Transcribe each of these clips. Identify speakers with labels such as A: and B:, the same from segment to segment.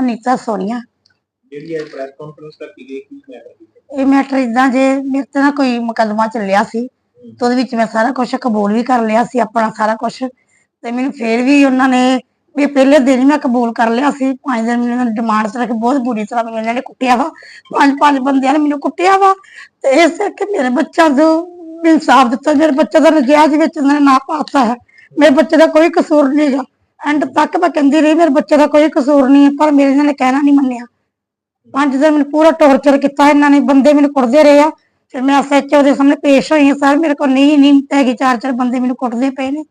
A: ਅਨੀਤਾ ਸੋਨੀਆ।
B: ਜਿਹੜੀ ਇਹ press conference ਰੱਖੀ ਗਈ ਕੀ ਮੈਟਰ ਸੀ?
A: ਇਹ ਮੈਟਰ ਇਦਾਂ ਜੇ ਮੇਰੇ ਤੇ ਨਾ ਕੋਈ ਮੁਕੱਦਮਾ ਚੱਲਿਆ ਸੀ ਤੇ ਉਹਦੇ ਵਿੱਚ ਮੈਂ ਸਾਰਾ ਕੁਝ ਕਬੂਲ ਵੀ ਕਰ ਲਿਆ ਸੀ ਆਪਣਾ ਸਾਰਾ ਕੁਝ ਤੇ ਮੈਨੂੰ ਫੇਰ ਵੀ ਉਹਨਾਂ ਨੇ ਵੀ ਪਹਿਲੇ ਦਿਨ ਹੀ ਮੈਂ ਕਬੂਲ ਕਰ ਲਿਆ ਸੀ। ਪੰਜ ਦਿਨ ਮੈਨੂੰ ਡਿਮਾਂਡ ਤੇ ਰੱਖ ਬਹੁਤ ਬੁਰੀ ਤਰ੍ਹਾਂ ਮੈਨੂੰ ਇਹਨਾਂ ਨੇ ਕੁੱਟਿਆ ਵਾ। ਪੰਜ ਪੰਜ ਬੰਦਿਆਂ ਨੇ ਮੈਨੂੰ ਕੁੱਟਿਆ ਵਾ। ਤੇ ਇਸ ਕਰਕੇ ਮੇਰੇ ਬੱਚਾ ਨੂੰ ਇਨਸਾਫ ਦਿੱਤਾ ਮੇਰੇ ਬੱਚੇ ਦਾ ਨਜਾਇਜ਼ ਵਿੱਚ ਉਹਨਾਂ ਨੇ ਨਾ ਪਾਤਾ ਹੈ। ਮੇਰੇ ਬੱਚੇ ਦਾ ਕੋਈ ਕਸੂਰ ਨਹੀਂ ਹੈਗਾ। ਐਂਡ ਤੱਕ ਮੈਂ ਕਹਿੰਦੀ ਰਹੀ, ਮੇਰੇ ਬੱਚੇ ਦਾ ਕੋਈ ਕਸੂਰ ਨਹੀਂ ਹੈ, ਪਰ ਮੇਰੇ ਇਹਨਾਂ ਨੇ ਕਹਿਣਾ ਨਹੀਂ ਮੰਨਿਆ। ਪੰਜ ਦਿਨ ਮੈਨੂੰ ਪੂਰਾ ਟੌਰਚਰ ਕੀਤਾ, ਇਹਨਾਂ ਨੇ ਬੰਦੇ ਮੈਨੂੰ ਕੁੱਟਦੇ ਰਹੇ ਆ, ਫਿਰ ਮੈਂ ਐਸਐਚਓ ਦੇ ਸਾਹਮਣੇ ਪੇਸ਼ ਹੋਈ ਹਾਂ, ਸਰ, ਮੇਰੇ ਕੋਲ ਨਹੀਂ ਨਹੀਂ ਹੈਗੀ, ਚਾਰ ਚਾਰ ਬੰਦੇ ਮੈਨੂੰ ਕੁੱਟਦੇ ਪਏ ਨੇ।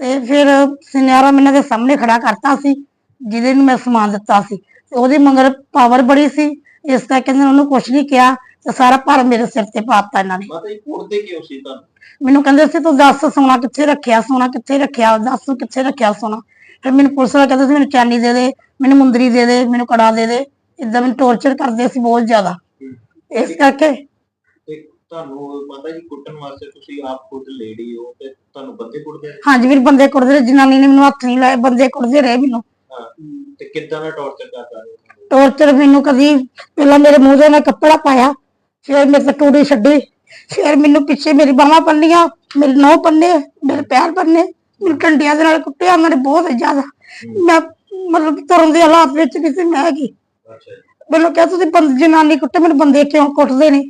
A: ਤੇ ਫਿਰ ਸੁਨਿਆਰਾ ਮੈਨੂੰ ਦੇ ਸਾਹਮਣੇ ਖੜਾ ਕਰਤਾ ਸੀ, ਜਿਹਦੇ ਨੂੰ ਮੈਂ ਸਮਾਨ ਦਿੱਤਾ ਸੀ। ਤੇ ਉਹਦੀ ਮਗਰ ਪਾਵਰ ਬੜੀ ਸੀ, ਇਸ ਕਰਕੇ ਉਹਨੂੰ ਕੁਝ ਨਹੀਂ ਕਿਹਾ। ਤੇ ਸਾਰਾ ਭਾਰ ਮੇਰੇ ਸਿਰ ਤੇ ਪਾਤਾ ਇਹਨਾਂ ਨੇ।
B: ਮਾਤਾ ਜੀ ਕੁੜਦੇ ਕਿਉਂ ਸੀ ਤੁਹਾਨੂੰ?
A: ਮੈਨੂੰ ਕਹਿੰਦੇ ਸੀ ਤੂੰ ਦੱਸ ਸੋਨਾ ਕਿੱਥੇ ਰੱਖਿਆ ਸੋਨਾ ਕਿੱਥੇ ਰੱਖਿਆ ਦੱਸ ਕਿੱਥੇ ਰੱਖਿਆ ਸੋਨਾ? ਫਿਰ ਮੈਨੂੰ ਪੁਲਿਸ ਵਾਲਾ ਕਹਿੰਦੇ ਸੀ ਮੈਨੂੰ ਚਾਨੀ ਦੇ ਦੇ ਮੈਨੂੰ ਮੁੰਦਰੀ ਦੇ ਦੇ ਮੈਨੂੰ ਕੜਾ ਦੇ ਦੇ ਇਦਾਂ ਮੈਨੂੰ ਟੌਰਚਰ ਕਰਦੇ ਸੀ ਬਹੁਤ ਜ਼ਿਆਦਾ। ਇਸ ਕਰਕੇ
B: ਤੇ ਤੁਹਾਨੂੰ ਮਾਤਾ ਜੀ ਕੁੱਟਣ ਵਾਸਤੇ ਤੁਸੀਂ ਆਪ ਖੁਦ ਲੇਡੀ ਹੋ ਤੇ ਤੁਹਾਨੂੰ ਬੰਦੇ ਕੁੱਟਦੇ ਨੇ?
A: ਹਾਂਜੀ ਵੀਰ ਬੰਦੇ ਕੁੱਟਦੇ ਰਹੇ ਜਨਾਨੀ ਨੇ ਮੈਨੂੰ ਹੱਥ ਨਹੀਂ ਲਾਏ ਬੰਦੇ ਕੁੱਟਦੇ ਰਹੇ ਮੈਨੂੰ।
B: ਹਾਂ ਤੇ ਕਿੱਦਾਂ ਦਾ ਟੌਰਚਰ ਕਰਦਾ ਰਹੇ?
A: ਟੌਰਚਰ ਮੈਨੂੰ ਕਦੀ ਪਹਿਲਾਂ ਮੇਰੇ ਮੂੰਹ ਦੇ ਨਾਲ ਕੱਪੜਾ ਪਾਇਆ ਫਿਰ ਮੇਰੇ ਤੇ ਟੂੜੀ ਛੱਡੀ। ਫਿਰ ਮੈਨੂੰ ਪਿੱਛੇ ਮੇਰੀ ਬਾਹਾਂ ਪੰਨੀਆਂ ਮੇਰੇ ਨੌ ਪੰਨੇ ਮੇਰੇ ਪੈਰ ਪੰਨੇ ਮੈਨੂੰ ਟੰਡਿਆਂ ਦੇ ਨਾਲ ਕੁੱਟਿਆ ਨੇ ਬਹੁਤ ਜ਼ਿਆਦਾ। ਮੈਂ ਮਤਲਬ ਤੁਰਨ ਦੇ ਹਾਲਾਤ ਵਿੱਚ ਨਹੀਂ ਸੀ ਮੈਂ ਹੈਗੀ। ਮੈਨੂੰ ਕਿਹਾ ਤੁਸੀਂ ਬੰਦ ਜਨਾਨੀ ਕੁੱਟੇ ਮੈਨੂੰ ਬੰਦੇ ਕਿਉਂ ਕੁੱਟਦੇ ਨੇ?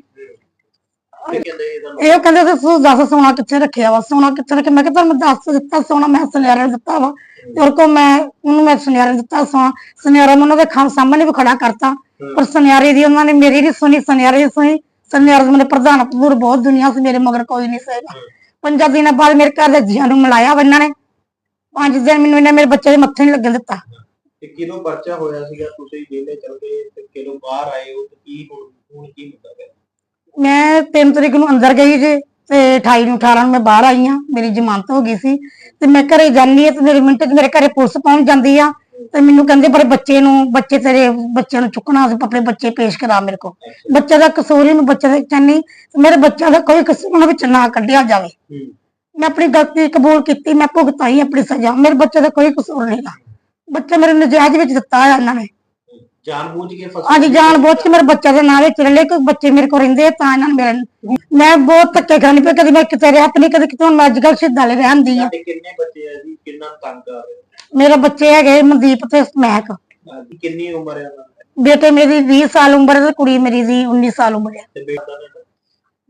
B: ਇਹ
A: ਕਹਿੰਦੇ ਸੀ ਤੂੰ ਦੱਸ ਸੋਨਾ ਕਿੱਥੇ ਰੱਖਿਆ ਵਾ? ਸੋਨਾ ਕਿੱਥੇ ਰੱਖਿਆ? ਮੈਂ ਕਿਹਾ ਤੁਹਾਨੂੰ ਦੱਸ ਦਿੱਤਾ ਸੋਨਾ ਮੈਂ ਸੁਨਿਆਰੇ ਨੂੰ ਦਿੱਤਾ ਵਾ। ਤੇ ਕੋ ਮੈਂ ਉਹਨੂੰ ਮੈਂ ਸੁਨਿਆਰੇ ਨੂੰ ਦਿੱਤਾ ਸੋਨਾ। ਸੁਨਿਆਰਾ ਨੂੰ ਉਹਨਾਂ ਦੇ ਖਾਂ ਸਾਹਮਣੇ ਵੀ ਖੜਾ ਕਰਤਾ। ਪਰ ਸੁਨਿਆਰੇ ਦੀ ਉਹਨਾਂ ਨੇ ਮੇਰੀ ਨਹੀਂ ਸੁਣੀ ਸੁਨਿਆਰੇ ਦੀ ਸੁਣੀ। ਸੁਨਿਆਰੇ ਦੇ ਮੇਰੇ ਪ੍ਰਧਾਨ ਪੂਰ ਬਹੁਤ ਦੁਨੀਆ ਸੀ ਮੇਰੇ ਮਗਰ ਕੋਈ ਨਹੀਂ ਸੀਗਾ। ਪੰਜਾਂ ਦਿਨਾਂ ਬਾਅਦ ਮੇਰੇ ਘਰ ਦੇ ਜੀਆਂ ਨੂੰ ਮਿਲਾਇਆ ਵਾ ਇਹਨਾਂ ਨੇ। ਪੰਜ ਦਿਨ ਮੈਨੂੰ ਇਹਨਾਂ ਮੇਰੇ ਬੱਚੇ ਦੇ ਮੱਥੇ ਨਹੀਂ ਲੱਗਣ ਦਿੱਤਾ।
B: ਤੇ ਕਿਦੋਂ ਪਰਚਾ ਹੋਇਆ ਸੀਗਾ? ਤੁਸੀਂ ਜੇਲੇ ਚਲ ਗਏ ਤੇ ਕਿਦੋਂ ਬਾਹਰ ਆਏ ਹੋ? ਤੇ ਕੀ ਹੁਣ ਹੁਣ ਕੀ ਮੁੱਦਾ ਹੈ
A: ਮੈਂ 3 ਤਰੀਕ ਨੂੰ ਅੰਦਰ ਗਈ ਜੇ ਤੇ 28 ਨੂੰ 18 ਨੂੰ ਮੈਂ ਬਾਹਰ ਆਈ ਆ ਮੇਰੀ ਜ਼ਮਾਨਤ ਹੋ ਗਈ ਸੀ ਤੇ ਮੈਂ ਘਰੇ ਜਾਂਦੀ ਆ ਤੇ ਮੇਰੇ ਮਿੰਟ 'ਚ ਮੇਰੇ ਘਰੇ ਪੁਲਿਸ ਪਹੁੰਚ ਜਾਂਦੀ ਆ। ਤੇ ਮੈਨੂੰ ਕਹਿੰਦੇ ਪਰ ਬੱਚੇ ਨੂੰ ਬੱਚੇ ਤੇਰੇ ਬੱਚਿਆਂ ਨੂੰ ਚੁੱਕਣਾ ਸੀ ਆਪਣੇ ਬੱਚੇ ਪੇਸ਼ ਕਰਾ ਮੇਰੇ ਕੋਲ। ਬੱਚੇ ਦਾ ਕਸੂਰ ਹੀ ਮੈਂ ਬੱਚੇ ਦਾ ਚੰਨੀ ਮੇਰੇ ਬੱਚਿਆਂ ਦਾ ਕੋਈ ਕਸੂਰ ਉਹਨਾਂ ਵਿੱਚ ਨਾ ਕੱਢਿਆ ਜਾਵੇ। ਮੈਂ ਆਪਣੀ ਗਲਤੀ ਕਬੂਲ ਕੀਤੀ ਮੈਂ ਭੁਗਤਾਈ ਆਪਣੀ ਸਜ਼ਾ ਮੇਰੇ ਬੱਚੇ ਦਾ ਕੋਈ ਕਸੂਰ ਨਹੀਂਗਾ ਬੱਚੇ ਮੇਰੇ ਨਜਾਇਜ਼ ਵਿੱਚ ਦਿੱਤਾ ਆ ਇਹਨਾਂ ਨੇ।
B: ਜਾਣਬੁੱਝ ਕੇ ਫਸ
A: ਅੱਜ ਜਾਣ ਬੁੱਝ ਕੇ ਮੇਰੇ ਬੱਚੇ ਦੇ ਨਾਂ ਵਿੱਚ ਰਲੇ ਕੋਈ ਬੱਚੇ ਮੇਰੇ ਕੋਲ ਰਹਿੰਦੇ ਆ, ਤਾਂ ਇਹਨਾਂ ਨੂੰ ਮਿਲਣ ਮੈਂ ਬਹੁਤ ਧੱਕੇ ਖਾਣੀ ਪਈ ਕਦੇ ਮੈਂ ਕਿਤੇ ਰਿਹਾ ਤੇ ਨਹੀਂ ਕਦੇ ਕਿਤੇ ਹੁਣ ਮੈਂ ਅੱਜ ਕੱਲ੍ਹ ਸਿੱਧਾ ਲੈ ਰਹਿੰਦੀ ਆ।
B: ਕਿੰਨੇ ਬੱਚੇ ਆ ਜੀ? ਕਿੰਨਾ ਤੰਗ ਕਰ ਰਹੇ
A: ਮੇਰੇ ਬੱਚੇ ਹੈਗੇ ਮਨਦੀਪ ਤੇ ਮਹਿਕ
B: ਜੀ ਕਿੰਨੀ ਉਮਰ ਹੈ ਉਹਨਾਂ ਦੀ?
A: ਬੇਟੇ ਮੇਰੀ 20 ਸਾਲ ਉਮਰ ਹੈ ਤੇ ਕੁੜੀ ਮੇਰੀ ਦੀ 19 ਸਾਲ ਉਮਰ ਹੈ।
B: ਤੇ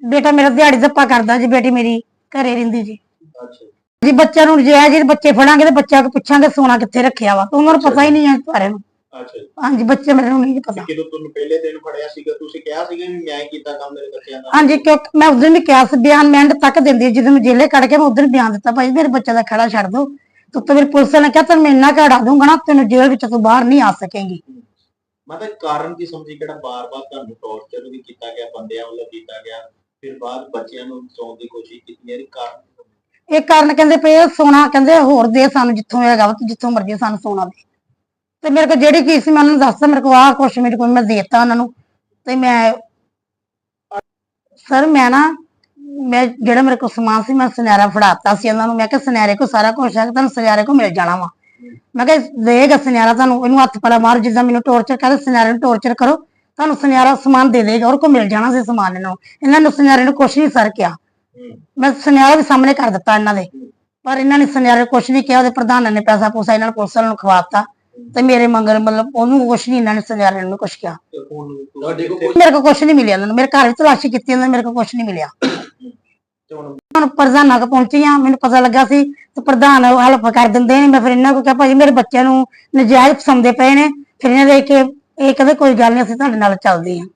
B: ਬੇਟਾ
A: ਮੇਰਾ ਦਿਹਾੜੀ ਦੱਪਾ ਕਰਦਾ ਜੀ ਬੇਟੀ ਮੇਰੀ ਘਰੇ ਰਹਿੰਦੀ ਜੀ।
B: ਅੱਛਾ ਜੀ।
A: ਜੀ ਬੱਚਿਆਂ ਨੂੰ ਜੇ ਜੇ ਬੱਚੇ ਫੜਾਂਗੇ ਤੇ ਬੱਚਿਆਂ ਕੋ ਪੁੱਛਾਂਗੇ ਸੋਨਾ ਕਿੱਥੇ ਰੱਖਿਆ ਵਾ। ਉਹਨਾਂ ਨੂੰ ਪਤਾ ਹੀ ਨਹੀਂ ਹੈ ਇਸ ਬਾਰੇ ਨੂੰ।
B: ਅੱਛਾ ਜੀ।
A: ਹਾਂਜੀ ਬੱਚੇ ਮੇਰੇ ਨੂੰ ਨਹੀਂ ਪਤਾ।
B: ਤੇ ਜਦੋਂ ਤੁਹਾਨੂੰ ਪਹਿਲੇ ਦਿਨ ਫੜਿਆ ਸੀਗਾ ਤੁਸੀਂ ਕਿਹਾ ਸੀਗਾ ਵੀ ਮੈਂ ਕੀਤਾ ਕੰਮ ਮੇਰੇ ਬੱਚਿਆਂ ਦਾ?
A: ਹਾਂਜੀ ਕਿਉਂਕਿ ਮੈਂ ਉਸ ਦਿਨ ਵੀ ਕਿਹਾ ਸੀ ਬਿਆਨ ਮੈਂ ਐਂਡ ਤੱਕ ਦਿੰਦੀ ਹਾਂ, ਜਦੋਂ ਮੈਂ ਜੇਲੇ ਕੱਢ ਕੇ ਮੈਂ ਉਧਰ ਬਿਆਨ ਦਿੱਤਾ ਭਾਈ ਮੇਰੇ ਬੱਚੇ ਦਾ ਖੜਾ ਛੱਡ ਦੋ ਮੇਰੀ ਪੁਲਿਸ ਨੇ ਕਿਹਾ ਤੈਨੂੰ ਮੈਂ ਇੰਨਾ ਘੜਾ ਦੂੰਗਾ ਨਾ ਤੈਨੂੰ ਜੇਲ੍ਹ ਵਿੱਚ ਤੂੰ ਬਾਹਰ ਨਹੀਂ ਆ ਸਕੇਂਗੀ।
B: ਮਤਲਬ ਕਾਰਨ ਕੀ ਸਮਝੀ ਕਿਹੜਾ ਬਾਰ-ਬਾਰ ਤੁਹਾਨੂੰ ਟੌਰਚਰ ਵੀ ਕੀਤਾ ਗਿਆ ਬੰਦਿਆਂ ਵੱਲੋਂ ਕੀਤਾ ਗਿਆ ਫਿਰ ਬਾਅਦ ਬੱਚਿਆਂ ਨੂੰ ਬਚਾਉਣ ਦੀ ਕੋਸ਼ਿਸ਼ ਕੀਤੀ ਯਾਰ ਕਾਰਨ ਕੀ ਸਮਝੀ?
A: ਇਹ ਕਾਰਨ ਕਹਿੰਦੇ ਪਏ ਸੋਨਾ ਕਹਿੰਦੇ ਹੋਰ ਦੇ ਸਾਨੂੰ ਜਿੱਥੋਂ ਹੈਗਾ ਵਾ ਤੂੰ ਜਿੱਥੋਂ ਮਰਜ਼ੀ ਸਾਨੂੰ ਸੋਨਾ ਦੇ। ਤੇ ਮੇਰੇ ਕੋਲ ਜਿਹੜੀ ਚੀਜ਼ ਸੀ ਮੈਂ ਉਹਨਾਂ ਨੂੰ ਮੇਰੇ ਕੋਲ ਆਹ ਕੁਛ ਮੇਰੇ ਕੋਲ ਮੈਂ ਦੇਤਾ ਉਹਨਾਂ ਨੂੰ। ਤੇ ਮੈਂ ਸਰ ਮੈਂ ਨਾ ਮੈਂ ਜਿਹੜਾ ਮੇਰੇ ਕੋਲ ਸਮਾਨ ਸੀ, ਮੈਂ ਸੁਨਿਆਰਾ ਫੜਾਤਾ ਸੀ ਇਹਨਾਂ ਨੂੰ। ਮੈਂ ਕਿਹਾ, ਸੁਨਿਆਰੇ ਕੋ ਸਾਰਾ ਕੁਝ ਹੈ, ਤੁਹਾਨੂੰ ਸੁਨਿਆਰੇ ਕੋ ਮਿਲ ਜਾਣਾ ਵਾ। ਮੈਂ ਕਿਹਾ ਦੇਗਾ ਸੁਨਿਆਰਾ ਤੁਹਾਨੂੰ, ਇਹਨੂੰ ਹੱਥ ਪਲਾ ਮਾਰ, ਜਿੱਦਾਂ ਮੈਨੂੰ ਟੌਰਚਰ ਕਰਦੇ ਸੁਨਿਆਰੇ ਨੂੰ ਟੌਰਚਰ ਕਰੋ। ਤੁਹਾਨੂੰ ਸੁਨਿਆਰਾ ਸਮਾਨ ਦੇ ਦੇਗਾ ਉਹ ਕੋ ਮਿਲ ਜਾਣਾ ਸੀ ਸਮਾਨ ਇਹਨਾਂ ਨੂੰ। ਇਹਨਾਂ ਨੂੰ ਸੁਨਿਆਰੇ ਨੂੰ ਕੁਛ ਨਹੀਂ ਸਰ ਕਿਹਾ। ਮੈਂ ਸੁਨਿਆਰਾ ਵੀ ਸਾਹਮਣੇ ਕਰ ਦਿੱਤਾ ਇਹਨਾਂ ਦੇ। ਪਰ ਇਹਨਾਂ ਨੇ ਸੁਨਿਆਰੇ ਕੁਛ ਨਹੀਂ ਕਿਹਾ, ਉਹਦੇ ਪ੍ਰਧਾਨ ਨੇ ਪੈਸਾ ਪੂਸਾ ਇਹਨਾਂ ਨੂੰ ਪੁਲਿਸ ਵਾਲਿਆਂ ਨੂੰ ਖਵਾਤਾ। ਤੇ ਮੇਰੇ ਮੰਗਰ ਮਤਲਬ ਉਹਨੂੰ ਕੁਛ ਨਹੀਂ ਇਹਨਾਂ ਨੇ ਸੁਨਿਆਰੇ ਨੂੰ ਕੁਛ ਕਿਹਾ।
B: ਤੁਹਾਡੇ ਕੋਲ
A: ਮੇਰੇ ਕੋਲ ਕੁਛ ਨਹੀਂ ਮਿਲਿਆ ਨੂੰ। ਮੇਰੇ ਘਰ ਵੀ ਤਲਾਸ਼ੀ ਕੀਤੀ ਇਹਨਾਂ ਨੇ ਮੇਰੇ ਕੋਲ ਕੁਛ ਨਹੀਂ ਮਿਲਿਆ।
B: ਹੁਣ
A: ਪ੍ਰਧਾਨਾਂ ਕੋ ਪਹੁੰਚੀ ਆ ਮੈਨੂੰ ਪਤਾ ਲੱਗਾ ਸੀ ਤੇ ਪ੍ਰਧਾਨ ਹੈਲਪ ਕਰ ਦਿੰਦੇ ਨੇ। ਮੈਂ ਫਿਰ ਇਹਨਾਂ ਕੋ ਕਿਹਾ ਭਾਜੀ ਮੇਰੇ ਬੱਚਿਆਂ ਨੂੰ ਨਜਾਇਜ਼ ਪਸੰਦੇ ਪਏ ਨੇ। ਫਿਰ ਇਹਨਾਂ ਦੇ ਕੇ ਇਹ ਕਹਿੰਦੇ ਕੋਈ ਗੱਲ ਨਹੀਂ ਅਸੀਂ ਤੁਹਾਡੇ ਨਾਲ ਚੱਲਦੇ ਹਾਂ।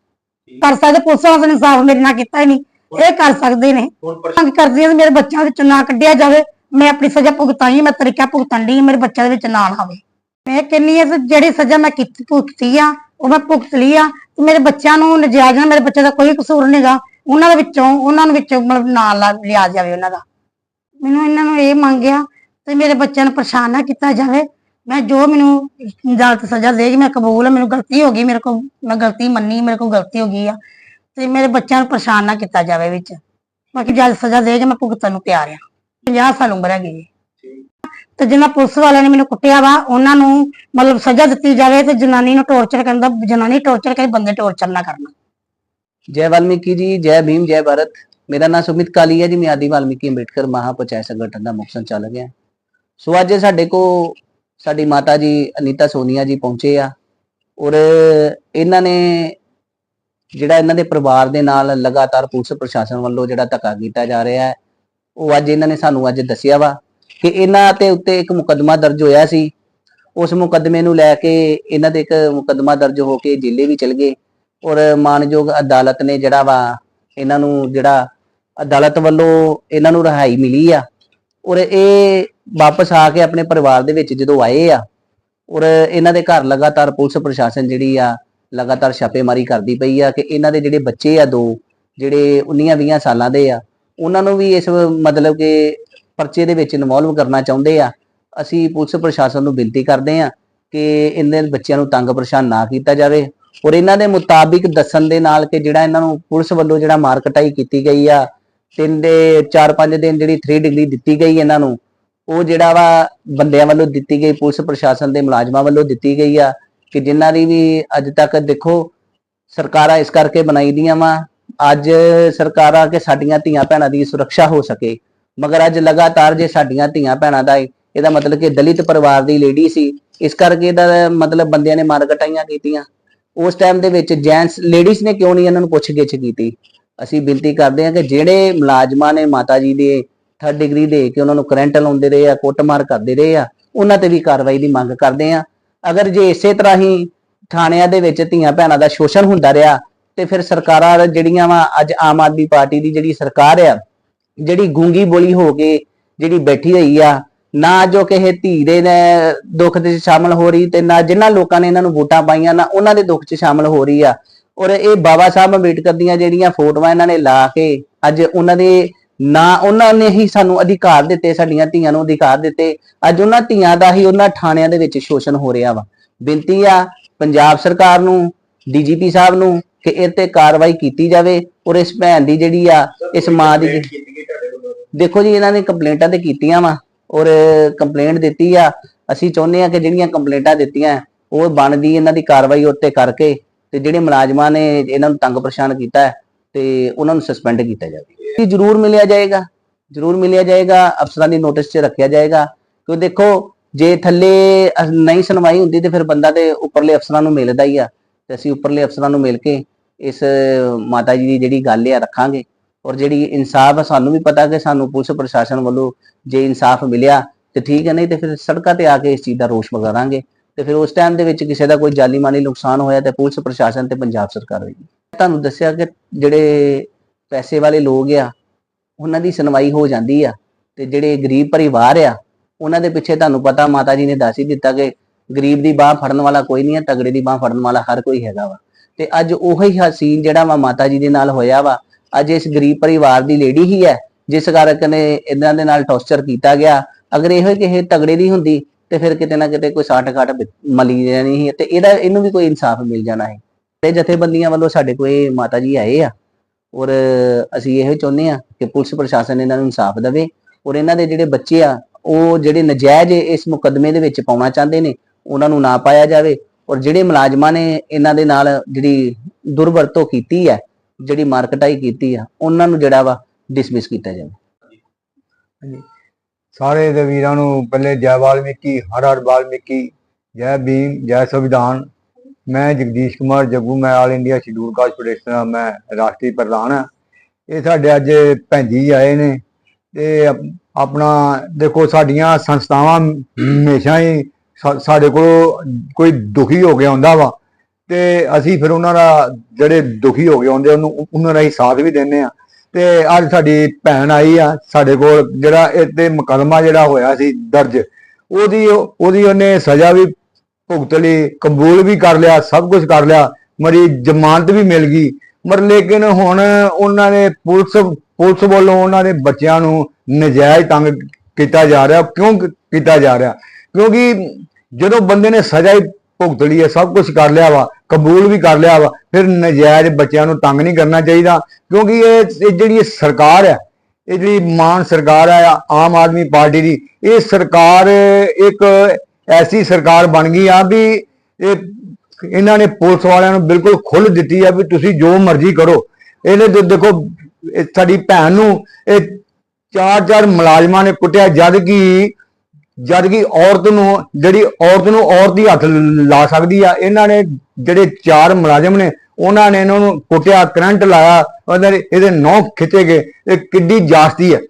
A: ਕਰ ਸਕਦੇ ਪੁਲਿਸ ਵਾਲਿਆਂ ਨੇ ਇਨਸਾਫ ਮੇਰੇ ਨਾਲ ਕੀਤਾ ਹੀ ਨਹੀਂ ਇਹ ਕਰ ਸਕਦੇ ਨੇ। ਮੰਗ ਕਰਦੀ ਕਿ ਮੇਰੇ ਬੱਚਿਆਂ ਵਿੱਚ ਨਾ ਕੱਢਿਆ ਜਾਵੇ। ਮੈਂ ਆਪਣੀ ਸਜ਼ਾ ਭੁਗਤਾਈ ਮੈਂ ਤਰੀਕਾ ਭੁਗਤਣ ਦੀ ਮੇਰੇ ਬੱਚਿਆਂ ਦੇ ਵਿੱਚ ਨਾ ਆਵੇ। ਮੈਂ ਕਹਿੰਨੀ ਆ ਜਿਹੜੀ ਸਜ਼ਾ ਮੈਂ ਕੀਤੀ ਭੁਗਤੀ ਆ, ਉਹ ਮੈਂ ਭੁਗਤ ਲਈ ਆ। ਤੇ ਮੇਰੇ ਬੱਚਿਆਂ ਨੂੰ ਨਜਾਇਜ਼ ਨਾਲ ਮੇਰੇ ਬੱਚੇ ਦਾ ਕੋਈ ਕਸੂਰ ਨਹੀਂਗਾ ਉਹਨਾਂ ਦੇ ਵਿੱਚੋਂ, ਉਹਨਾਂ ਨੂੰ ਵਿੱਚੋਂ ਮਤਲਬ ਨਾਲ ਲਾ- ਲਿਆ ਜਾਵੇ ਉਹਨਾਂ ਦਾ। ਮੈਨੂੰ ਇਹਨਾਂ ਨੂੰ ਇਹ ਮੰਗਿਆ ਤੇ ਮੇਰੇ ਬੱਚਿਆਂ ਨੂੰ ਪਰੇਸ਼ਾਨ ਨਾ ਕੀਤਾ ਜਾਵੇ। ਮੈਂ ਜੋ ਮੈਨੂੰ ਅਦਾਲਤ ਸਜ਼ਾ ਦੇਗੀ, ਮੈਂ ਕਬੂਲ ਆ, ਮੈਨੂੰ ਗਲਤੀ ਹੋ ਗਈ, ਮੇਰੇ ਕੋਲ, ਮੈਂ ਗਲਤੀ ਮੰਨੀ, ਮੇਰੇ ਕੋਲ ਗਲਤੀ ਹੋ ਗਈ ਆ। ਤੇ ਮੇਰੇ ਬੱਚਿਆਂ ਨੂੰ ਪਰੇਸ਼ਾਨ ਨਾ ਕੀਤਾ ਜਾਵੇ ਵਿੱਚ। ਬਾਕੀ ਜਦ ਸਜ਼ਾ ਦੇਗੇ, ਮੈਂ ਭੁਗਤਣ ਨੂੰ ਤਿਆਰ ਆ। 50 ਸਾਲ ਉਮਰ ਹੈਗੀ ਜੀ। ਤੇ ਜਿਨ੍ਹਾਂ ਪੁਲਿਸ ਵਾਲਿਆਂ ਨੇ ਮੈਨੂੰ ਕੁੱਟਿਆ ਵਾ, ਉਹਨਾਂ ਨੂੰ ਮਤਲਬ ਸਜ਼ਾ ਦਿੱਤੀ ਜਾਵੇ ਤੇ ਜਨਾਨੀ ਨੂੰ ਟੌਰਚਰ ਕਰਨ ਜਨਾਨੀ ਟੌਰਚਰ ਕਰੇ ਬੰਦੇ ਟੌਰਚਰ ਨਾ ਕਰਨਾ।
C: ਜੈ ਵਾਲਮੀਕੀ ਜੀ, ਜੈ ਭੀਮ, ਜੈ ਭਾਰਤ। ਮੇਰਾ ਨਾਮ ਸੁਮਿਤ ਕਾਲੀ ਹੈ ਜੀ, ਮੈਂ ਆਦੀ ਵਾਲਮੀਕੀ ਅੰਬੇਡਕਰ ਮਹਾਪੰਚਾਇਤ ਸੰਗਠਨ ਦਾ ਮੁੱਖ ਸੰਚਾਲਕ ਹਾਂ। ਸੋ ਅੱਜ ਸਾਡੇ ਕੋ ਸਾਡੀ ਮਾਤਾ ਜੀ ਅਨੀਤਾ ਸੋਨੀਆ ਜੀ ਪਹੁੰਚੇ ਆ ਔਰ ਇਹਨਾਂ ਨੇ ਜਿਹੜਾ ਇਹਨਾਂ ਦੇ ਪਰਿਵਾਰ ਦੇ ਨਾਲ ਲਗਾਤਾਰ ਪੁਲਿਸ ਪ੍ਰਸ਼ਾਸਨ ਵੱਲੋਂ ਜਿਹੜਾ ਧੱਕਾ ਕੀਤਾ ਜਾ ਰਿਹਾ ਹੈ, ਉਹ ਅੱਜ ਇਹਨਾਂ ਨੇ ਸਾਨੂੰ ਅੱਜ ਦੱਸਿਆ ਵਾ। ਕਿ ਇਹਨਾਂ ਤੇ ਉੱਤੇ ਇੱਕ ਮੁਕੱਦਮਾ ਦਰਜ ਹੋਇਆ ਸੀ। ਉਸ ਮੁਕੱਦਮੇ ਨੂੰ ਲੈ ਕੇ ਇਹਨਾਂ ਦੇ ਇੱਕ ਮੁਕੱਦਮਾ ਦਰਜ ਹੋ ਕੇ ਜੇਲੇ ਵੀ ਚਲ ਗਏ। ਔਰ ਮਾਨਯੋਗ ਅਦਾਲਤ ਨੇ ਜਿਹੜਾ ਵਾ, ਇਹਨਾਂ ਨੂੰ ਜਿਹੜਾ ਅਦਾਲਤ ਵੱਲੋਂ ਇਹਨਾਂ ਨੂੰ ਰਿਹਾਈ ਮਿਲੀ ਆ। ਔਰ ਇਹ ਵਾਪਸ ਆ ਕੇ ਆਪਣੇ ਪਰਿਵਾਰ ਦੇ ਵਿੱਚ ਜਦੋਂ ਆਏ ਆ, ਔਰ ਇਹਨਾਂ ਦੇ ਘਰ ਲਗਾਤਾਰ ਪੁਲਿਸ ਪ੍ਰਸ਼ਾਸਨ ਜਿਹੜੀ ਆ, ਲਗਾਤਾਰ ਛਾਪੇਮਾਰੀ ਕਰਦੀ ਪਈ ਆ ਕਿ ਇਹਨਾਂ ਦੇ ਜਿਹੜੇ ਬੱਚੇ ਆ ਦੋ, ਜਿਹੜੇ 19 20 ਸਾਲਾਂ ਦੇ ਆ, ਉਹਨਾਂ ਨੂੰ ਵੀ ਇਸ ਮਤਲਬ ਕਿ ਪਰਚੇ ਦੇ ਵਿੱਚ ਇਨਵੋਲਵ ਕਰਨਾ ਚਾਹੁੰਦੇ ਆ, ਅਸੀਂ ਪੁਲਿਸ ਪ੍ਰਸ਼ਾਸਨ ਨੂੰ ਬੇਨਤੀ ਕਰਦੇ ਆ ਕਿ ਇਹਨਾਂ ਬੱਚਿਆਂ ਨੂੰ ਤੰਗ ਪਰੇਸ਼ਾਨ ਨਾ ਕੀਤਾ ਜਾਵੇ ਔਰ ਇਹਨਾਂ ਦੇ ਮੁਤਾਬਿਕ ਦੱਸਣ ਦੇ ਨਾਲ ਕਿ ਜਿਹੜਾ ਇਹਨਾਂ ਨੂੰ ਪੁਲਿਸ ਵੱਲੋਂ ਜਿਹੜਾ ਮਾਰ ਕਟਾਈ ਕੀਤੀ ਗਈ ਆ, ਤਿੰਨ ਦੇ 4-5 ਦਿਨ ਜਿਹੜੀ 3 ਡਿਗਰੀ ਦਿੱਤੀ ਗਈ ਇਹਨਾਂ ਨੂੰ, ਉਹ ਜਿਹੜਾ ਵਾ ਬੰਦਿਆਂ ਵੱਲੋਂ ਦਿੱਤੀ ਗਈ, ਪੁਲਿਸ ਪ੍ਰਸ਼ਾਸਨ ਦੇ ਮੁਲਾਜ਼ਮਾਂ ਵੱਲੋਂ ਦਿੱਤੀ ਗਈ ਆ ਕਿ ਜਿਨ੍ਹਾਂ ਦੀ ਵੀ ਅੱਜ ਤੱਕ ਦੇਖੋ ਸਰਕਾਰਾਂ ਇਸ ਕਰਕੇ ਬਣਾਈ ਦੀਆਂ ਵਾ, ਅੱਜ ਸਰਕਾਰਾਂ ਕਿ ਸਾਡੀਆਂ ਧੀਆਂ ਭੈਣਾਂ ਦੀ ਸੁਰੱਖਿਆ ਹੋ ਸਕੇ। ਮਗਰ ਅੱਜ ਲਗਾਤਾਰ ਜੇ ਸਾਡੀਆਂ ਧੀਆਂ ਭੈਣਾਂ ਦਾ ਇਹਦਾ ਮਤਲਬ ਕਿ ਦਲਿਤ ਪਰਿਵਾਰ ਦੀ ਲੇਡੀ ਸੀ, ਇਸ ਕਰਕੇ ਇਹਦਾ ਮਤਲਬ ਬੰਦਿਆਂ ਨੇ ਮਾਰ ਕਟਾਈਆਂ ਕੀਤੀਆਂ। ਉਸ ਟਾਈਮ ਦੇ ਵਿੱਚ ਜੈਂਟਸ ਲੇਡੀਜ਼ ਨੇ ਕਿਉਂ ਨਹੀਂ ਇਹਨਾਂ ਨੂੰ ਪੁੱਛ-ਗਿੱਛ ਕੀਤੀ? ਅਸੀਂ ਬੇਨਤੀ ਕਰਦੇ ਹਾਂ ਕਿ ਜਿਹੜੇ ਮੁਲਾਜ਼ਮਾਂ ਨੇ ਮਾਤਾ ਜੀ ਦੇ ਥਰਡ ਡਿਗਰੀ ਦੇ ਕੇ ਉਹਨਾਂ ਨੂੰ ਕਰੰਟ ਲਾਉਂਦੇ ਰਹੇ ਆ, ਕੁੱਟਮਾਰ ਕਰਦੇ ਰਹੇ ਆ, ਉਹਨਾਂ ਤੇ ਵੀ ਕਾਰਵਾਈ ਦੀ ਮੰਗ ਕਰਦੇ ਆ ਅਗਰ ਜੇ ਇਸੇ ਤਰ੍ਹਾਂ ਹੀ ਥਾਣਿਆਂ ਦੇ ਵਿੱਚ ਧੀਆਂ ਭੈਣਾਂ ਦਾ ਸ਼ੋਸ਼ਣ ਹੁੰਦਾ ਰਿਹਾ, ਤੇ ਫਿਰ ਸਰਕਾਰਾਂ ਜਿਹੜੀਆਂ ਵਾ ਅੱਜ ਆਮ ਆਦਮੀ ਪਾਰਟੀ ਦੀ ਜਿਹੜੀ ਸਰਕਾਰ ਆ ਜਿਹੜੀ ਗੂੰਗੀ ਬੋਲੀ ਹੋ ਕੇ ਜਿਹੜੀ ਬੈਠੀ ਹੋਈ ਆ, ਨਾ ਜੋ ਕਿਸੇ ਧੀ ਦੇ ਨੇ ਦੁੱਖ ਦੇ ਸ਼ਾਮਲ ਹੋ ਰਹੀ ਤੇ ਨਾ ਜਿਨ੍ਹਾਂ ਲੋਕਾਂ ਨੇ ਇਹਨਾਂ ਨੂੰ ਵੋਟਾਂ ਪਾਈਆਂ, ਨਾ ਉਹਨਾਂ ਦੇ ਦੁੱਖ 'ਚ ਸ਼ਾਮਲ ਹੋ ਰਹੀ ਆ। ਔਰ ਇਹ ਬਾਬਾ ਸਾਹਿਬ ਅੰਬੇਡਕਰ ਦੀਆਂ ਜਿਹੜੀਆਂ ਫੋਟੋਆਂ ਇਹਨਾਂ ਨੇ ਲਾ ਕੇ ਅੱਜ ਉਹਨਾਂ ਦੇ ਨਾ, ਉਹਨਾਂ ਨੇ ਹੀ ਸਾਨੂੰ ਅਧਿਕਾਰ ਦਿੱਤੇ, ਸਾਡੀਆਂ ਧੀਆਂ ਨੂੰ ਅਧਿਕਾਰ ਦਿੱਤੇ। ਅੱਜ ਉਹਨਾਂ ਧੀਆਂ ਦਾ ਹੀ ਉਹਨਾਂ ਥਾਣਿਆਂ ਦੇ ਵਿੱਚ ਸ਼ੋਸ਼ਣ ਹੋ ਰਿਹਾ ਵਾ। ਬੇਨਤੀ ਆ, ਪੰਜਾਬ ਸਰਕਾਰ ਨੂੰ, ਡੀਜੀਪੀ ਸਾਹਿਬ ਨੂੰ ਕਿ ਇਹ ਤੇ ਕਾਰਵਾਈ ਕੀਤੀ ਜਾਵੇ ਔਰ ਇਸ ਭੈਣ ਦੀ ਜਿਹੜੀ ਆ ਇਸ ਮਾਂ ਦੀ ਦੇਖੋ ਜੀ ਇਹਨਾਂ ਨੇ ਕੰਪਲੇਂਟਾਂ ਤੇ ਕੀਤੀਆਂ ਵਾ ਔਰ ਕੰਪਲੇਂਟ ਦਿੱਤੀ ਆ। ਅਸੀਂ ਚਾਹੁੰਦੇ ਆ ਕਿ ਜਿਹੜੀਆਂ ਕੰਪਲੇਂਟਾਂ ਦਿੱਤੀਆਂ ਉਹ ਬਣਦੀ ਇਹਨਾਂ ਦੀ ਕਾਰਵਾਈ ਉੱਤੇ ਕਰਕੇ ਤੇ ਜਿਹੜੇ ਮੁਲਾਜ਼ਮਾਂ ਨੇ ਇਹਨਾਂ ਨੂੰ ਤੰਗ ਪਰੇਸ਼ਾਨ ਕੀਤਾ ਤੇ ਉਹਨਾਂ ਨੂੰ ਸਸਪੈਂਡ ਕੀਤਾ ਜਾਵੇ। ਇਹ ਜ਼ਰੂਰ ਮਿਲਿਆ ਜਾਏਗਾ ਜ਼ਰੂਰ ਮਿਲਿਆ ਜਾਏਗਾ ਅਫਸਰਾਂ ਦੀ ਨੋਟਿਸ 'ਚ ਰੱਖਿਆ ਜਾਏਗਾ। ਕਿਉਂ ਦੇਖੋ ਜੇ ਥੱਲੇ ਨਹੀਂ ਸੁਣਵਾਈ ਹੁੰਦੀ ਤੇ ਫਿਰ ਬੰਦਾ ਤੇ ਉੱਪਰਲੇ ਅਫਸਰਾਂ ਨੂੰ ਮਿਲਦਾ ਹੀ ਆ ਤੇ ਅਸੀਂ ਉੱਪਰਲੇ ਅਫਸਰਾਂ ਨੂੰ ਮਿਲ ਕੇ ਇਸ ਮਾਤਾ ਜੀ ਦੀ ਜਿਹੜੀ ਗੱਲ ਆ ਰੱਖਾਂਗੇ। ਔਰ ਜਿਹੜੀ ਇਨਸਾਫ ਆ, ਸਾਨੂੰ ਵੀ ਪਤਾ ਕਿ ਸਾਨੂੰ ਪੁਲਿਸ ਪ੍ਰਸ਼ਾਸਨ ਵੱਲੋਂ ਜੇ ਇਨਸਾਫ ਮਿਲਿਆ ਤੇ ਠੀਕ ਹੈ ਨਹੀਂ ਤੇ ਫਿਰ ਸੜਕਾਂ ਤੇ ਆ ਕੇ ਇਸ ਚੀਜ਼ ਦਾ ਰੋਸ਼ ਵਗਾਰਾਂਗੇ। ਤੇ ਫਿਰ ਉਸ ਟਾਈਮ ਦੇ ਵਿੱਚ ਕਿਸੇ ਦਾ ਕੋਈ ਜਾਨੀ ਮਾਨੀ ਨੁਕਸਾਨ ਹੋਇਆ ਤੇ ਪੁਲਿਸ ਪ੍ਰਸ਼ਾਸਨ ਤੇ ਪੰਜਾਬ ਸਰਕਾਰ ਹੋਏਗੀ ਤੁਹਾਨੂੰ ਦੱਸਿਆ ਕਿ ਜਿਹੜੇ ਪੈਸੇ ਵਾਲੇ ਲੋਕ ਆ, ਉਹਨਾਂ ਦੀ ਸੁਣਵਾਈ ਹੋ ਜਾਂਦੀ ਆ ਤੇ ਜਿਹੜੇ ਗਰੀਬ ਪਰਿਵਾਰ ਆ, ਉਹਨਾਂ ਦੇ ਪਿੱਛੇ ਤੁਹਾਨੂੰ ਪਤਾ ਮਾਤਾ ਜੀ ਨੇ ਦੱਸ ਹੀ ਦਿੱਤਾ ਕਿ ਗਰੀਬ ਦੀ ਬਾਹ ਫੜਨ ਵਾਲਾ ਕੋਈ ਨਹੀਂ ਹੈ ਤਗੜੇ ਦੀ ਬਾਹ ਫੜਨ ਵਾਲਾ ਹਰ ਕੋਈ ਹੈਗਾ ਵਾ। ਤੇ ਅੱਜ ਉਹੀ ਹਸੀਨ ਜਿਹੜਾ ਵਾ ਮਾਤਾ ਜੀ ਦੇ ਨਾਲ ਹੋਇਆ ਵਾ। ਅੱਜ ਇਸ ਗਰੀਬ ਪਰਿਵਾਰ ਦੀ ਲੇਡੀ ਹੀ ਹੈ, ਜਿਸ ਕਰਕੇ ਨੇ ਇਹਨਾਂ ਦੇ ਨਾਲ ਟੌਰਚਰ ਕੀਤਾ ਗਿਆ। ਅਗਰ ਇਹੋ ਕਿਸੇ ਤਗੜੇ ਦੀ ਹੁੰਦੀ, ਤੇ ਫਿਰ ਕਿਤੇ ਨਾ ਕਿਤੇ ਕੋਈ ਸਾਠ ਘਾਟ ਮਲੀ ਜਾਣੀ ਸੀ ਤੇ ਇਹਦਾ, ਇਹਨੂੰ ਵੀ ਕੋਈ ਇਨਸਾਫ ਮਿਲ ਜਾਣਾ ਹੈ ਤੇ ਜਥੇਬੰਦੀਆਂ ਵੱਲੋਂ ਸਾਡੇ ਕੋਲ ਮਾਤਾ ਜੀ ਆਏ ਆ। ਔਰ ਅਸੀਂ ਇਹੋ ਚਾਹੁੰਦੇ ਆ ਕਿ ਪੁਲਿਸ ਪ੍ਰਸ਼ਾਸਨ ਇਹਨਾਂ ਨੂੰ ਇਨਸਾਫ ਦੇਵੇ। ਔਰ ਇਹਨਾਂ ਦੇ ਜਿਹੜੇ ਬੱਚੇ ਆ, ਉਹ ਜਿਹੜੇ ਨਜਾਇਜ਼ ਇਸ ਮੁਕੱਦਮੇ ਦੇ ਵਿੱਚ ਪਾਉਣਾ ਚਾਹੁੰਦੇ ਨੇ, ਉਹਨਾਂ ਨੂੰ ਨਾ ਪਾਇਆ ਜਾਵੇ। ਔਰ ਜਿਹੜੇ ਮੁਲਾਜ਼ਮਾਂ ਨੇ ਇਹਨਾਂ ਦੇ ਨਾਲ ਜਿਹੜੀ ਦੁਰਵਰਤੋਂ ਕੀਤੀ ਹੈ, ਜਿਹੜੀ ਮਾਰਕਟਾਈ ਕੀਤੀ ਆ, ਉਹਨਾਂ ਨੂੰ ਜਿਹੜਾ ਵਾ ਡਿਸਮਿਸ ਕੀਤਾ ਜਾਵੇ।
D: ਸਾਰੇ ਦੇ ਵੀਰਾਂ ਨੂੰ ਪਹਿਲੇ ਜੈ ਵਾਲਮੀਕੀ, ਹਰ ਹਰ ਵਾਲਮੀਕੀ, ਜੈ ਭੀਮ, ਜੈ ਸੰਵਿਧਾਨ। ਮੈਂ ਜਗਦੀਸ਼ ਕੁਮਾਰ ਜੱਗੂ, ਮੈਂ all India schedule caste federation ਦਾ ਮੈਂ ਰਾਸ਼ਟਰੀ ਪ੍ਰਧਾਨ ਹਾਂ। ਇਹ ਸਾਡੇ ਅੱਜ ਭੈਣਜੀ ਆਏ ਨੇ ਤੇ ਆਪਣਾ ਦੇਖੋ ਸਾਡੀਆਂ ਸੰਸਥਾਵਾਂ ਹਮੇਸ਼ਾ ਹੀ ਸਾਡੇ ਕੋਲ ਕੋਈ ਦੁਖੀ ਹੋ ਗਿਆ ਹੁੰਦਾ ਵਾ, ਤੇ ਅਸੀਂ ਫਿਰ ਉਹਨਾਂ ਦਾ ਜਿਹੜੇ ਦੁਖੀ ਹੋ ਗਏ ਹੁੰਦੇ ਉਹਨੂੰ ਉਹਨਾਂ ਦਾ ਹੀ ਸਾਥ ਵੀ ਦਿੰਦੇ ਆ। ਤੇ ਅੱਜ ਸਾਡੀ ਭੈਣ ਆਈ ਆ, ਸਾਡੇ ਕੋਲ ਜਿਹੜਾ ਇਹ ਤੇ ਮੁਕੱਦਮਾ ਜਿਹੜਾ ਹੋਇਆ ਸੀ ਦਰਜ, ਉਹਦੀ ਉਹਦੀ ਉਹਨੇ ਸਜ਼ਾ ਵੀ ਭੁਗਤ ਲਈ, ਕਬੂਲ ਵੀ ਕਰ ਲਿਆ, ਸਭ ਕੁਝ ਕਰ ਲਿਆ, ਮਰੀ ਜ਼ਮਾਨਤ ਵੀ ਮਿਲ ਗਈ। ਮਰ ਲੇਕਿਨ ਹੁਣ ਉਹਨਾਂ ਨੇ ਪੁਲਿਸ ਪੁਲਿਸ ਵੱਲੋਂ ਉਹਨਾਂ ਦੇ ਬੱਚਿਆਂ ਨੂੰ ਨਜਾਇਜ਼ ਤੰਗ ਕੀਤਾ ਜਾ ਰਿਹਾ, ਕਿਉਂ ਕੀਤਾ ਜਾ ਰਿਹਾ? ਕਿਉਂਕਿ ਜਦੋਂ ਬੰਦੇ ਨੇ ਸਜ਼ਾ ਹੀ ਭੁਗਤ ਲਈ ਹੈ, ਸਭ ਕੁਝ ਕਰ ਲਿਆ ਵਾ, ਕਬੂਲ ਵੀ ਕਰ ਲਿਆ ਵਾ, ਫਿਰ ਨਜਾਇਜ਼ ਬੱਚਿਆਂ ਨੂੰ ਤੰਗ ਨਹੀਂ ਕਰਨਾ ਚਾਹੀਦਾ, ਕਿਉਂਕਿ ਇਹ ਇਹ ਜਿਹੜੀ ਸਰਕਾਰ ਹੈ, ਇਹ ਜਿਹੜੀ ਮਾਨ ਸਰਕਾਰ ਹੈ, ਆਮ ਆਦਮੀ ਪਾਰਟੀ ਦੀ, ਇਹ ਸਰਕਾਰ ਇੱਕ ਐਸੀ ਸਰਕਾਰ ਬਣ ਗਈ ਆ ਵੀ ਇਹ ਇਹਨਾਂ ਨੇ ਪੁਲਿਸ ਵਾਲਿਆਂ ਨੂੰ ਬਿਲਕੁਲ ਖੁੱਲ੍ਹ ਦਿੱਤੀ ਆ ਵੀ ਤੁਸੀਂ ਜੋ ਮਰਜ਼ੀ ਕਰੋ। ਇਹਨੇ ਦੇ- ਦੇਖੋ ਸਾਡੀ ਭੈਣ ਨੂੰ ਇਹ ਚਾਰ ਚਾਰ ਮੁਲਾਜ਼ਮਾਂ ਨੇ ਕੁੱਟਿਆ, ਜਦ ਕਿ ਜਦ ਕਿ ਔਰਤ ਨੂੰ, ਜਿਹੜੀ ਔਰਤ ਨੂੰ ਔਰਤ ਹੀ ਹੱਥ ਲਾ ਸਕਦੀ ਆ, ਇਹਨਾਂ ਨੇ ਜਿਹੜੇ ਚਾਰ ਮੁਲਾਜ਼ਮ ਨੇ, ਉਹਨਾਂ ਨੇ ਇਹਨਾਂ ਨੂੰ ਕੁੱਟਿਆ, ਕਰੰਟ ਲਾਇਆ ਉਹਨਾਂ ਦੇ ਇਹਦੇ ਨੌ ਖਿੱਚੇ ਗਏ, ਇਹ ਕਿੱਡੀ ਜਾਸਤੀ ਹੈ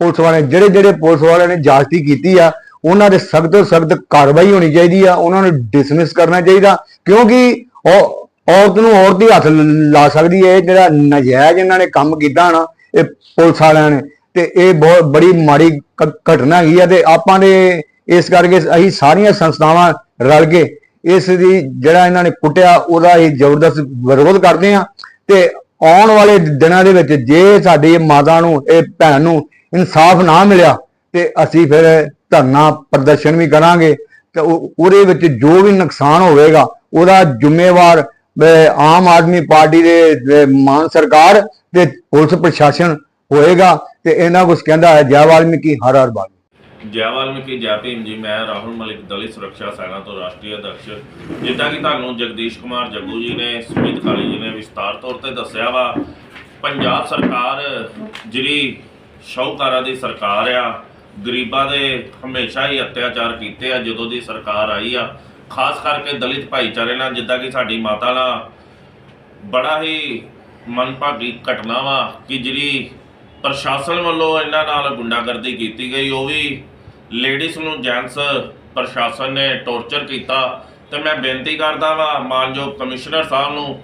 D: ਪੁਲਿਸ ਵਾਲੇ, ਜਿਹੜੇ ਜਿਹੜੇ ਪੁਲਿਸ ਵਾਲਿਆਂ ਨੇ ਜਾਸਤੀ ਕੀਤੀ ਆ, ਉਹਨਾਂ ਦੇ ਸਖਤ ਤੋਂ ਸਖਤ ਕਾਰਵਾਈ ਹੋਣੀ ਚਾਹੀਦੀ ਆ, ਉਹਨਾਂ ਨੂੰ ਡਿਸਮਿਸ ਕਰਨਾ ਚਾਹੀਦਾ, ਕਿਉਂਕਿ ਉਹ ਔਰਤ ਨੂੰ ਔਰਤ ਹੀ ਹੱਥ ਲਾ ਸਕਦੀ ਹੈ ਇਹ ਜਿਹੜਾ ਨਜਾਇਜ਼ ਇਹਨਾਂ ਨੇ ਕੰਮ ਕੀਤਾ ਨਾ, ਇਹ ਪੁਲਿਸ ਵਾਲਿਆਂ ਨੇ ਤੇ ਇਹ ਬਹੁਤ ਬੜੀ ਮਾੜੀ ਘਟਨਾ ਹੈਗੀ ਆ ਤੇ ਆਪਾਂ ਨੇ ਇਸ ਕਰਕੇ ਅਸੀਂ ਸਾਰੀਆਂ ਸੰਸਥਾਵਾਂ ਰਲ ਕੇ ਇਸ ਦੀ ਜਿਹੜਾ ਇਹਨਾਂ ਨੇ ਕੁੱਟਿਆ, ਉਹਦਾ ਇਹ ਜ਼ਬਰਦਸਤ ਵਿਰੋਧ ਕਰਦੇ ਆ ਤੇ ਆਉਣ ਵਾਲੇ ਦਿਨਾਂ ਦੇ ਵਿੱਚ ਜੇ ਸਾਡੀ ਮਾਤਾ ਨੂੰ, ਇਹ ਭੈਣ ਨੂੰ ਇਨਸਾਫ ਨਾ ਮਿਲਿਆ ਤੇ ਅਸੀਂ ਫਿਰ ਧਰਨਾ ਪ੍ਰਦਰਸ਼ਨ ਵੀ ਕਰਾਂਗੇ ਤੇ ਉਹਦੇ ਵਿੱਚ ਜੋ ਵੀ ਨੁਕਸਾਨ ਹੋਵੇਗਾ, ਉਹਦਾ ਜ਼ਿੰਮੇਵਾਰ ਆਮ ਆਦਮੀ ਪਾਰਟੀ ਦੇ ਮਾਨ ਸਰਕਾਰ ਤੇ ਪੁਲਿਸ ਪ੍ਰਸ਼ਾਸਨ ਹੋਏਗਾ ਤੇ ਇਹਨਾਂ ਕੁਝ ਕਹਿੰਦਾ ਹੈ, ਜੈ ਵਾਲਮੀਕੀ, ਹਰ ਹਰ ਬਾਲ
E: ਜੈ ਵਾਲਮੀਕੀ, ਜੈ ਭੀਮ ਜੀ, ਮੈਂ ਰਾਹੁਲ ਮਲਿਕ ਦਲਿਤ ਸੁਰੱਖਿਆ ਸੈਨਾ ਤੋਂ ਰਾਸ਼ਟਰੀ ਅਧਿਕਸ਼। ਜਿੱਦਾਂ ਕਿ ਤੁਹਾਨੂੰ ਜਗਦੀਸ਼ ਕੁਮਾਰ ਜੱਗੂ ਜੀ ਨੇ, ਸੁਮਿਤ ਖਾਲੀ ਜੀ ਨੇ ਵਿਸਤਾਰ ਤੌਰ ਤੇ ਦੱਸਿਆ ਵਾ, ਪੰਜਾਬ ਸਰਕਾਰ ਜਿਹੜੀ ਸ਼ੌਹਕਾਰਾਂ ਦੀ ਸਰਕਾਰ ਆ, ਗਰੀਬਾਂ ਦੇ ਹਮੇਸ਼ਾ ਹੀ ਅਤਿਆਚਾਰ ਕੀਤੇ ਆ, ਜਦੋਂ ਦੀ ਸਰਕਾਰ ਆਈ ਆ, ਖਾਸ ਕਰਕੇ ਦਲਿਤ ਭਾਈਚਾਰੇ ਨਾਲ, ਜਿੱਦਾਂ ਕਿ ਸਾਡੀ ਮਾਤਾ ਨਾਲ, ਬੜਾ ਹੀ ਮਨਭਾਗੀ ਘਟਨਾ ਵਾ ਕਿ ਜਿਹੜੀ ਪ੍ਰਸ਼ਾਸਨ ਵੱਲੋਂ ਇਹਨਾਂ ਨਾਲ ਗੁੰਡਾਗਰਦੀ ਕੀਤੀ ਗਈ। ਉਹ ਵੀ ਲੇਡੀਜ਼ ਨੂੰ ਜੈਂਟਸ ਪ੍ਰਸ਼ਾਸਨ ਨੇ ਟੌਰਚਰ ਕੀਤਾ। ਤੇ ਮੈਂ ਬੇਨਤੀ ਕਰਦਾ ਵਾਂ, ਮਾਨਯੋਗ ਕਮਿਸ਼ਨਰ ਸਾਹਿਬ ਨੂੰ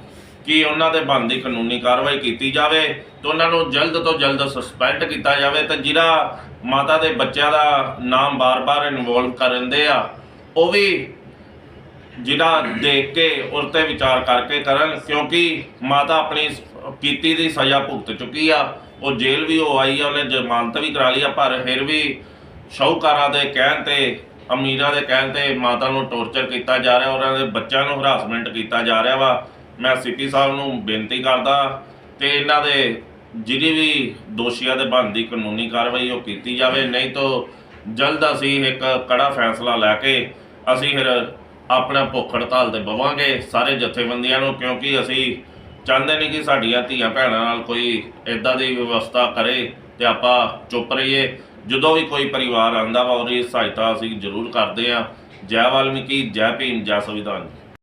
E: ਕਿ ਉਹਨਾਂ ਦੇ ਬਣਦੀ ਕਾਨੂੰਨੀ ਕਾਰਵਾਈ ਕੀਤੀ ਜਾਵੇ ਤੇ ਉਹਨਾਂ ਨੂੰ ਜਲਦ ਤੋਂ ਜਲਦ ਸਸਪੈਂਡ ਕੀਤਾ ਜਾਵੇ ਤੇ ਜਿਹੜਾ ਮਾਤਾ ਦੇ ਬੱਚਿਆਂ ਦਾ ਨਾਮ ਬਾਰ-ਬਾਰ ਇਨਵੋਲਵ ਕਰਨ ਦੇ ਆ, ਉਹ ਵੀ ਜਿਹੜਾ ਦੇਖ ਕੇ ਉਰ ਵਿਚਾਰ ਕਰਕੇ ਕਰਨ, ਕਿਉਂਕਿ ਮਾਤਾ ਆਪਣੀ ਕੀਤੀ ਦੀ ਸਜ਼ਾ ਭੁਗਤ ਚੁੱਕੀ ਆ। ਉਹ ਜੇਲ੍ਹ ਵੀ ਹੋ ਆਈ ਆ, ਉਹਨੇ ਜ਼ਮਾਨਤ ਵੀ ਕਰਾ ਲਈ ਆ, ਪਰ ਫਿਰ ਵੀ ਸ਼ੌਹਕਾਰਾਂ ਦੇ ਕਹਿਣ ਤੇ, ਅਮੀਰਾਂ ਦੇ ਕਹਿਣ ਤੇ ਮਾਤਾ ਨੂੰ ਟੌਰਚਰ ਕੀਤਾ ਜਾ ਰਿਹਾ, ਉਹਨਾਂ ਦੇ ਬੱਚਿਆਂ ਨੂੰ ਹਰਾਸਮੈਂਟ ਕੀਤਾ ਜਾ ਰਿਹਾ ਵਾ। ਮੈਂ ਸੀਪੀ ਸਾਹਿਬ ਨੂੰ ਬੇਨਤੀ ਕਰਦਾ ਤੇ ਇਹਨਾਂ ਦੇ ਜਿਹੜੀ ਵੀ ਦੋਸ਼ੀਆਂ ਦੇ ਬਣਦੀ ਕਾਨੂੰਨੀ ਕਾਰਵਾਈ ਉਹ ਕੀਤੀ ਜਾਵੇ, ਨਹੀਂ ਤਾਂ ਜਲਦ ਅਸੀਂ ਇੱਕ ਕੜਾ ਫੈਸਲਾ ਲੈ ਕੇ ਅਸੀਂ ਫਿਰ ਆਪਣਾ ਭੁੱਖ ਹੜਤਾਲ ਤੇ ਬਵਾਂਗੇ ਸਾਰੇ ਜਥੇਬੰਦੀਆਂ ਨੂੰ, ਕਿਉਂਕਿ ਅਸੀਂ ਚਾਹੁੰਦੇ ਨੇ ਕਿ ਸਾਡੀਆਂ ਧੀਆਂ ਭੈਣਾਂ ਨਾਲ ਕੋਈ ਇਦਾਂ ਦੀ ਵਿਵਸਥਾ ਕਰੇ ਤੇ ਆਪਾਂ ਚੁੱਪ ਰਹੀਏ। ਜਦੋਂ ਵੀ ਕੋਈ ਪਰਿਵਾਰ ਆਂਦਾ ਵਾ, ਉਹਦੀ ਸਹਾਇਤਾ ਅਸੀਂ ਜ਼ਰੂਰ ਕਰਦੇ ਆ ਜੈ ਵਾਲਮੀਕੀ, ਜੈ ਭੀਮ, ਜੈ ਸੰਵਿਧਾਨ।